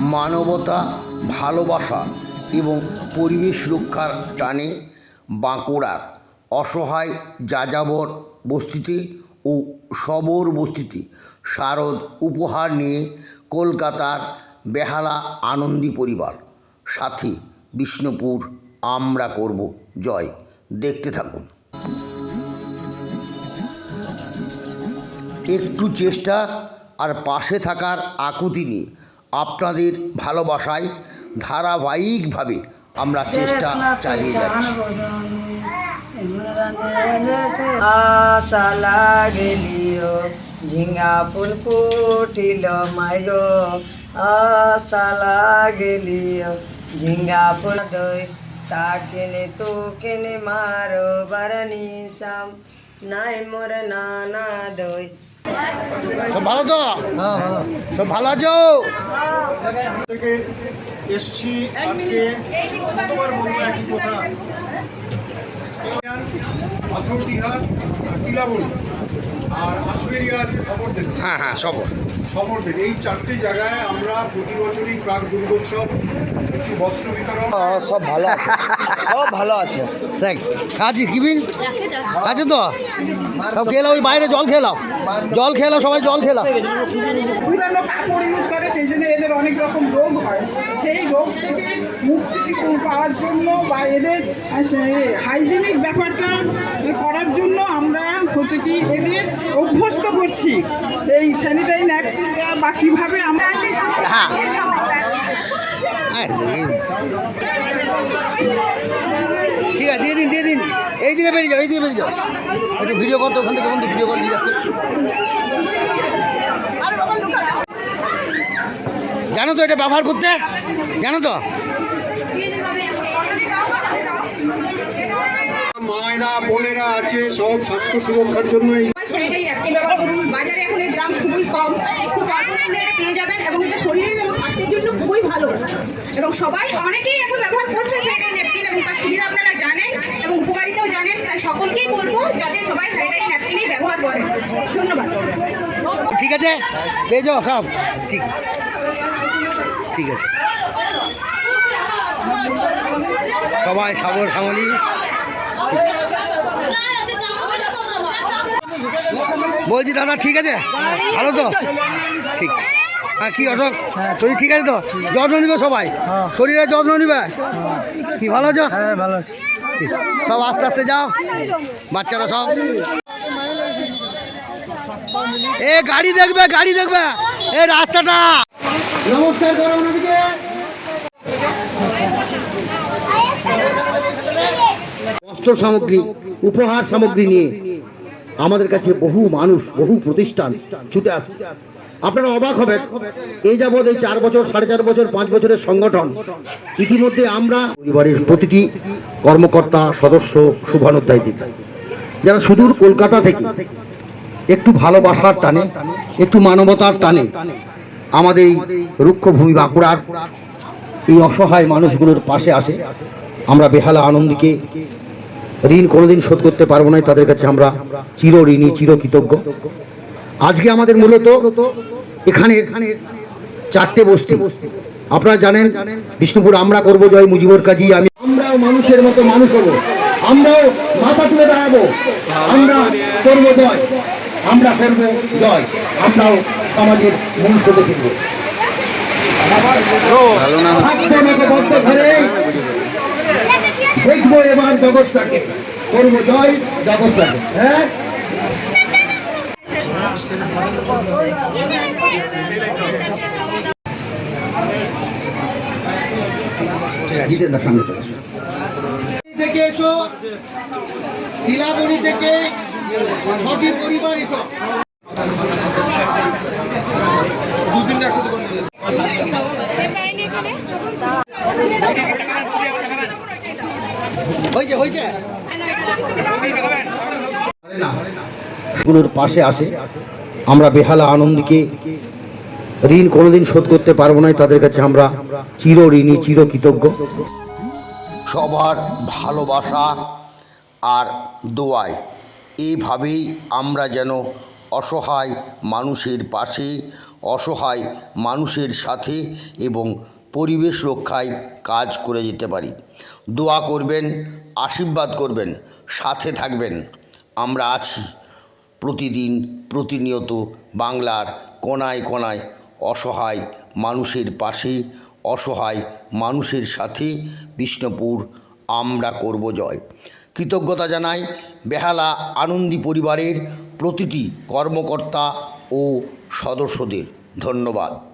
মানবতা, ভালোবাসা এবং পরিবেশ রক্ষার টানে বাঁকুড়ার অসহায় যাযাবর বস্তিতে ও সবর বস্তিতে শারদ উপহার নিয়ে কলকাতার বেহালা আনন্দী পরিবার। সাথে, বিষ্ণুপুর, আমরা করব জয়। দেখতে থাকুন। একটু চেষ্টা আর পাশে থাকার আকুতি নিয়ে আপনাদের ভালোবাসায় ধারাবাহিকভাবে আমরা চেষ্টা চালিয়ে যাচ্ছি। আশা লাগলিও ঝিঙ্গা ফুল ফুটিল মাইগো আশা লাগলিও ঝিঙ্গা ফুল দই, তা কেনে তো কেনে মারো বারানি শাম নাই মোর নানা দই সব ভালো তো? সব ভালো আছো? থেকে এসছি আজকে কতবার বলব একই কথা। পাথর দীঘা টিলাবনি আর আশুয়েরিয়া আছে সবরদেশ হ্যাঁ হ্যাঁ সবরদেশ এই চারটে জায়গায় আমরা প্রতি বছরই প্রাক দুর্গোৎসব কিছু বস্ত্র বিতরণ। সব ভালো আছে। সব ভালো আছে। দেখ কাজী কিবিন আছে তো? সব খেলাও ওই বাইরে জল খেলাও জল খেলাও সবাই জল খেলা পুরানো কাপড় ইউজ করে সেই জন্য এদের অনেক রকম রোগ হয়। সেই রোগ থেকে মুক্তি পাওয়ার জন্য বা এদের হাইজেনিক ব্যাপারটা করার জন্য আমরা হচ্ছে কি এদের অভ্যস্ত করছি। এই স্যানিটারি বা কীভাবে আমরা হ্যাঁ। ঠিক আছে দিয়ে দিন দিয়ে দিন। এই দিকে বেরিয়ে যাও এই দিকে বেরিয়ে যাও। একটু ভিডিও করতো ওখান থেকে বন্ধু ভিডিও কল নিয়ে যাচ্ছে। জানো তো এটা ব্যবহার করতে? জানো তো? মায়েরা বোনেরা আছে সব স্বাস্থ্য সুরক্ষার জন্য এই স্যানিটারি ব্যবহার করুন। বাজারে এখন এর দাম খুবই কম। খুব অল্প মূল্যে পেয়ে যাবেন এবং এটা শরীরের এবং স্বাস্থ্যের জন্য খুবই ভালো। এবং সবাই অনেকেই এখন ব্যবহার করছে এবং তার সুবিধা আপনারা জানেন এবং সকলকেই বলব যাতে সবাই স্যানিটারি ন্যাপকিনই ব্যবহার করেন ধন্যবাদ। ঠিক আছে? পেয়ে যাও সব ঠিক। ঠিক আছে। সবাই সাবর সামলি বলছি দাদা ঠিক আছে? ভালো তো? ঠিক। হ্যাঁ কি অশোক শরীর ঠিক আছে তো? যত্ন নিবে সবাই? শরীরের যত্ন নিবে? কি ভালো আছো? হ্যাঁ ভালো ঠিক। সব আস্তে আস্তে যাও। বাচ্চারা সব। এ গাড়ি দেখবে গাড়ি দেখবে। এ রাস্তাটা। নমস্কার করো ওনাদিকে বস্ত্র সামগ্রী উপহার সামগ্রী নিয়ে আমাদের কাছে বহু মানুষ বহু প্রতিষ্ঠান ছুটে আসছে। আপনারা অবাক হবেন। এই যাবৎ এই চার বছর, সাড়ে চার বছর, পাঁচ বছরের সংগঠন, ইতিমধ্যে আমরা পরিবারের প্রতিটি কর্মকর্তা, সদস্য, শুভানুধ্যায় দিতে যারা সুদূর কলকাতা থেকে একটু ভালোবাসার টানে, একটু মানবতার টানে, আমাদের এই রুক্ষভূমি বাঁকুড়ার এই অসহায় মানুষগুলোর পাশে আসে, আমরা বেহালা আনন্দীকে ঋণ কোনোদিন শোধ করতে পারব না, তাদের কাছে আমরা চির ঋণী চির কৃতজ্ঞ আজকে আমাদের মূলত এখানে চারটে বস্তি। আপনারা জানেন, বিষ্ণুপুর আমরা করব জয় মুজিবর কাজী, আমি আমরাও মানুষের মতো মানুষ হব। আমরাও মাথা তুলে দাঁড়াবো। আমরা করব জয়। আমরা করব জয়। আমরাও সমাজের মূল স্রোতে ফিরব। দেখব এবার জগৎটাকে। করব জয় জগৎটাকে। হ্যাঁ জিতেন্দ্র সঙ্গে থেকে এসো। লীলাবনি থেকে ছটি পরিবার এসো। হয়েছে হয়েছে। গুলোর পাশে আসে। আমরা বেহালা আনন্দকে ঋণ কোনোদিন শোধ করতে পারব না, তাদের কাছে আমরা চির ঋণী, চির কৃতজ্ঞ। সবার ভালোবাসা আর দোয়ায় এইভাবেই আমরা যেন অসহায় মানুষের পাশে, অসহায় মানুষের সাথে এবং পরিবেশ রক্ষায় কাজ করে যেতে পারি। দোয়া করবেন, আশীর্বাদ করবেন, সাথে থাকবেন। আমরা আছি। প্রতিদিন প্রতিনিয়ত বাংলার কোনায় কোনায় অসহায় মানুষের পাশে, অসহায় মানুষের সাথে বিষ্ণুপুর আমরা করব জয়। কৃতজ্ঞতা জানাই বেহালা আনন্দী পরিবারের প্রতিটি কর্মকর্তা ও সদস্যদের। ধন্যবাদ।